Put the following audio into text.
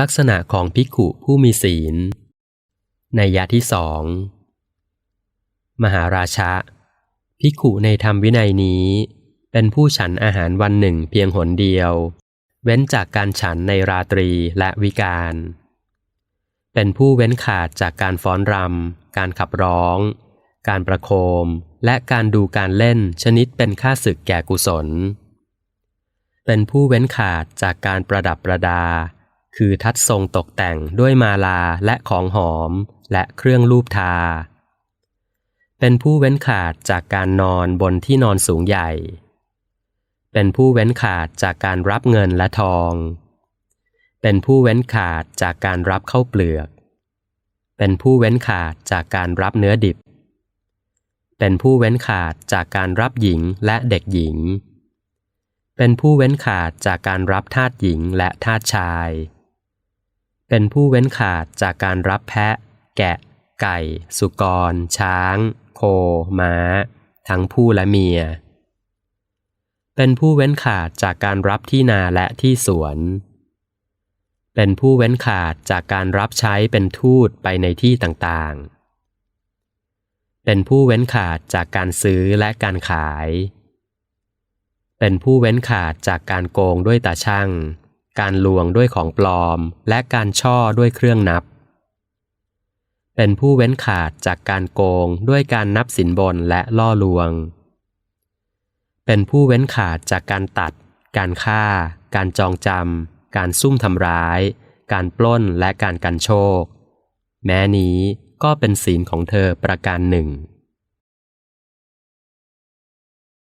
ลักษณะของภิกขุผู้มีศีล ในยะที่สอง มหาราชะภิกขุในธรรมวินัยนี้ เป็นผู้ฉันอาหารวันหนึ่งเพียงหนเดียว เว้นจากการฉันในราตรีและวิกาลเป็นผู้เว้นขาดจากการฟ้อนรำการขับร้อง การประโคม และการดูการเล่นชนิดเป็นค่าศึกแก่กุศล เป็นผู้เว้นขาดจากการประดับประดา คือทัดทรงตกแต่งด้วยมาลาและของหอมและเครื่องลูบทา เป็นผู้เว้นขาดจากการนอนบนที่นอนสูงใหญ่ เป็นผู้เว้นขาดจากการรับเงินและทอง เป็นผู้เว้นขาดจากการรับเข้าเปลือก เป็นผู้เว้นขาดจากการรับเนื้อดิบ เป็นผู้เว้นขาดจากการรับหญิงและเด็กหญิงเป็นผู้เว้นขาดจากการรับทาสหญิงและทาสชาย เป็นผู้เว้นขาดจากการรับแพะ แกะ ไก่ สุกร ช้าง โค ม้า ทั้งผู้และเมีย เป็นผู้เว้นขาดจากการรับที่นาและที่สวน เป็นผู้เว้นขาดจากการรับใช้เป็นทูตไปในที่ต่างๆ เป็นผู้เว้นขาดจากการซื้อและการขาย เป็นผู้เว้นขาดจากการโกงด้วยตาช่าง การลวงด้วยของปลอม และการช่อด้วยเครื่องนับ เป็นผู้เว้นขาดจากการโกงด้วยการนับสินบนและล่อลวง เป็นผู้เว้นขาดจากการตัด การฆ่า การจองจำการซุ่มทำร้าย การปล้นและการกันโชค แม้นี้ก็เป็นศีลของเธอประการหนึ่ง